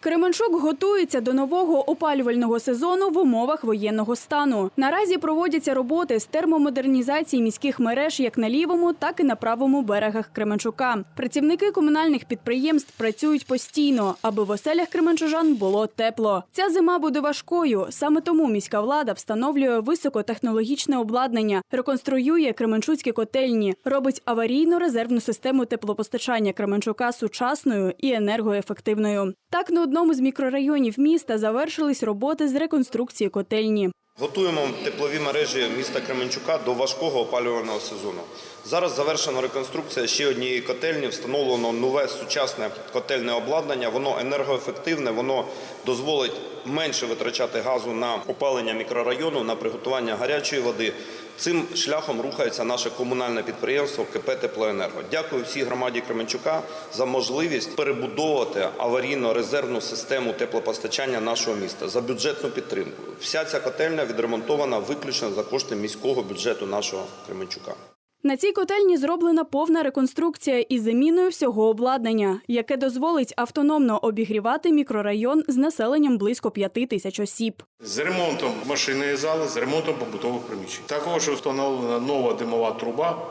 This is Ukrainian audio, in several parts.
Кременчук готується до нового опалювального сезону в умовах воєнного стану. Наразі проводяться роботи з термомодернізації міських мереж як на лівому, так і на правому берегах Кременчука. Працівники комунальних підприємств працюють постійно, аби в оселях кременчужан було тепло. Ця зима буде важкою. Саме тому міська влада встановлює високотехнологічне обладнання, реконструює кременчуцькі котельні, робить аварійно-резервну систему теплопостачання Кременчука сучасною і енергоефективною. Так на одному з мікрорайонів міста завершились роботи з реконструкції котельні. Готуємо теплові мережі міста Кременчука до важкого опалювального сезону. Зараз завершена реконструкція ще однієї котельні, встановлено нове сучасне котельне обладнання. Воно енергоефективне, воно дозволить менше витрачати газу на опалення мікрорайону, на приготування гарячої води. Цим шляхом рухається наше комунальне підприємство КП Теплоенерго. Дякую всій громаді Кременчука за можливість перебудовувати аварійно-резервну систему теплопостачання нашого міста за бюджетну підтримку. Вся ця котельня відремонтована виключно за кошти міського бюджету нашого Кременчука. На цій котельні зроблена повна реконструкція із заміною всього обладнання, яке дозволить автономно обігрівати мікрорайон з населенням близько п'яти тисяч осіб. з ремонтом машинної зали, з ремонтом побутових приміщень. Також встановлена нова димова труба,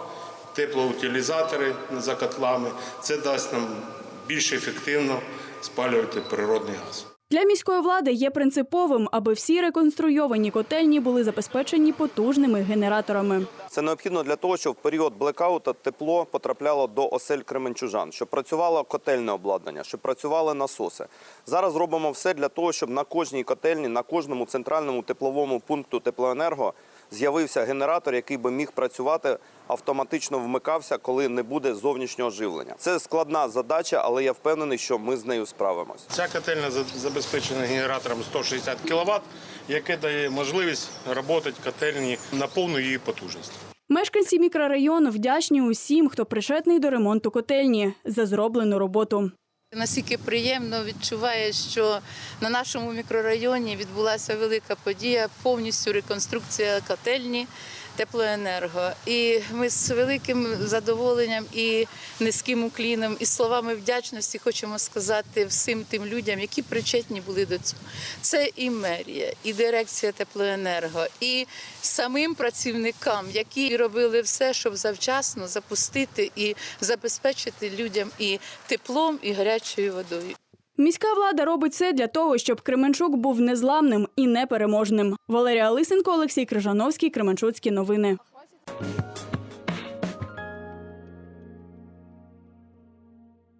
теплоутилізатори за котлами. Це дасть нам більш ефективно спалювати природний газ. Для міської влади є принциповим, аби всі реконструйовані котельні були забезпечені потужними генераторами. Це необхідно для того, щоб в період блекаута тепло потрапляло до осель кременчужан, щоб працювало котельне обладнання, щоб працювали насоси. Зараз робимо все для того, щоб на кожній котельні, на кожному центральному тепловому пункту теплоенерго з'явився генератор, який би міг працювати, автоматично вмикався, коли не буде зовнішнього живлення. Це складна задача, але я впевнений, що ми з нею справимось. Ця котельня за- забезпечена генератором 160 кВт, яке дає можливість працювати котельні на повну її потужність. Мешканці мікрорайону вдячні усім, хто причетний до ремонту котельні за зроблену роботу. Наскільки приємно відчуває, що на нашому мікрорайоні відбулася велика подія, повністю реконструкція котельні теплоенерго. І ми з великим задоволенням і низьким укліном, і словами вдячності хочемо сказати всім тим людям, які причетні були до цього. Це і мерія, і дирекція теплоенерго, і самим працівникам, які робили все, щоб завчасно запустити і забезпечити людям і теплом, і гарячою водою. Міська влада робить все для того, щоб Кременчук був незламним і непереможним. Валерія Лисенко, Олексій Крижановський, Кременчуцькі новини.